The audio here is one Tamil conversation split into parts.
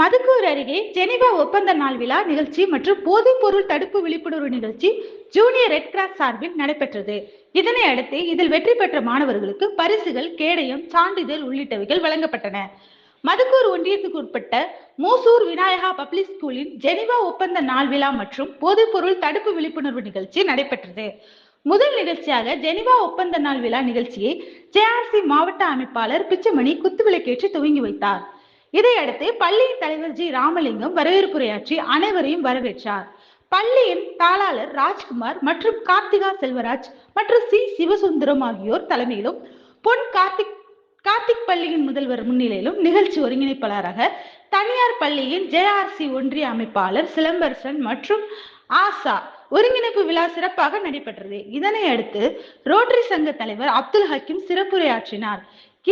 மதுக்கூர் அருகே ஜெனிவா ஒப்பந்த நாள் விழா நிகழ்ச்சி மற்றும் போதைப் பொருள் தடுப்பு விழிப்புணர்வு நிகழ்ச்சி ஜூனியர் ரெட் கிராஸ் சார்பில் நடைபெற்றது. இதனை அடுத்து இதில் வெற்றி பெற்ற மாணவர்களுக்கு பரிசுகள் கேடயம் சான்றிதழ் உள்ளிட்டவைகள் வழங்கப்பட்டன. மதுக்கூர் ஒன்றியத்துக்கு உட்பட்ட மூசூர் விநாயகா பப்ளிக் ஸ்கூலின் ஜெனிவா ஒப்பந்த நாள் விழா மற்றும் போதைப்பொருள் தடுப்பு விழிப்புணர்வு நிகழ்ச்சி நடைபெற்றது. முதல் நிகழ்ச்சியாக ஜெனிவா ஒப்பந்த நாள் விழா நிகழ்ச்சியை ஜேஆர்சி மாவட்ட அமைப்பாளர் பிச்சமணி குத்துவிளக்கேற்றி துவங்கி வைத்தார். இதையடுத்து பள்ளியின் தலைவர் ஜி. ராமலிங்கம் வரவேற்புரையாற்றி அனைவரையும் வரவேற்றார். பள்ளியின் தாளாளர் ராஜ்குமார் மற்றும் கார்த்திகா செல்வராஜ் மற்றும் சி. சிவசுந்தரம் ஆகியோர் தலைமையிலும் பொன் கார்த்திக் கார்த்திக் பள்ளியின் முதல்வர் முன்னிலையிலும் நிகழ்ச்சி ஒருங்கிணைப்பாளராக தனியார் பள்ளியின் ஜேஆர்சி ஒன்றிய அமைப்பாளர் சிலம்பரசன் மற்றும் ஆசா ஒருங்கிணைப்பு விழா சிறப்பாக நடைபெற்றது. இதனை அடுத்து ரோட்டரி சங்க தலைவர் அப்துல் ஹக்கீம் சிறப்புரையாற்றினார்.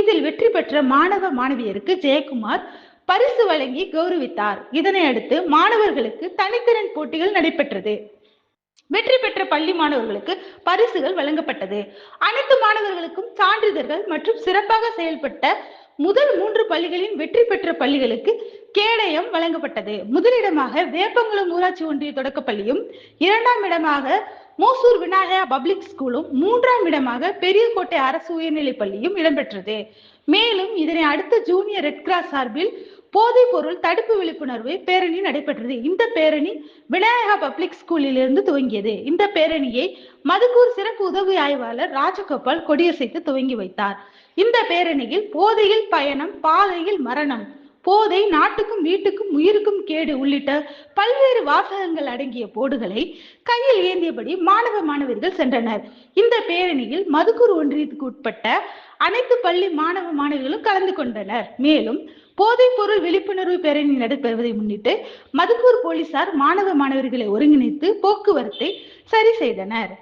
இதில் வெற்றி பெற்ற மாணவ மாணவியருக்கு ஜெயக்குமார் பரிசு வழங்கி கௌரவித்தார். இதனை அடுத்து மாணவர்களுக்கு தனித்திறன் போட்டிகள் நடைபெற்றது. வெற்றி பெற்ற பள்ளி மாணவர்களுக்கு பரிசுகள் வழங்கப்பட்டது. அனைத்து மாணவர்களுக்கும் சான்றிதழ்கள் மற்றும் சிறப்பாக செயல்பட்ட முதல் மூன்று பள்ளிகளின் வெற்றி பெற்ற பள்ளிகளுக்கு கேடயம் வழங்கப்பட்டது. முதலிடமாக வேப்பங்குளம் ஊராட்சி ஒன்றிய தொடக்கப்பள்ளியும் இரண்டாம் இடமாக மோசூர் விநாயகா பப்ளிக் ஸ்கூலும் மூன்றாம் இடமாக பெரியகோட்டை அரசு உயர்நிலைப் பள்ளியும் இடம்பெற்றது. மேலும் இதனை அடுத்த ஜூனியர் ரெட் கிராஸ் சார்பில் போதைப் பொருள் தடுப்பு விழிப்புணர்வு பேரணி நடைபெற்றது. இந்த பேரணி விநாயகா பப்ளிக் ஸ்கூலில் இருந்து துவங்கியது. இந்த பேரணியை மதுக்கூர் சிறப்பு உதவி ஆய்வாளர் ராஜகோபால் கொடியசைத்து துவங்கி வைத்தார். இந்த பேரணியில் போதையில் பயணம் பாதையில் மரணம் போதை நாட்டுக்கும் வீட்டுக்கும் உயிருக்கும் கேடு உள்ளிட்ட பல்வேறு வாசகங்கள் அடங்கிய போர்டுகளை கையில் ஏந்தியபடி மாணவ மாணவர்கள் சென்றனர். இந்த பேரணியில் மதுக்கூர் ஒன்றியத்துக்கு உட்பட்ட அனைத்து பள்ளி மாணவ மாணவிகளும் கலந்து கொண்டனர். மேலும் போதைப் பொருள் விழிப்புணர்வு பேரணி நடைபெறுவதை முன்னிட்டு மதுக்கூர் போலீசார் மாணவ மாணவர்களை ஒருங்கிணைத்து போக்குவரத்தை சரி செய்தனர்.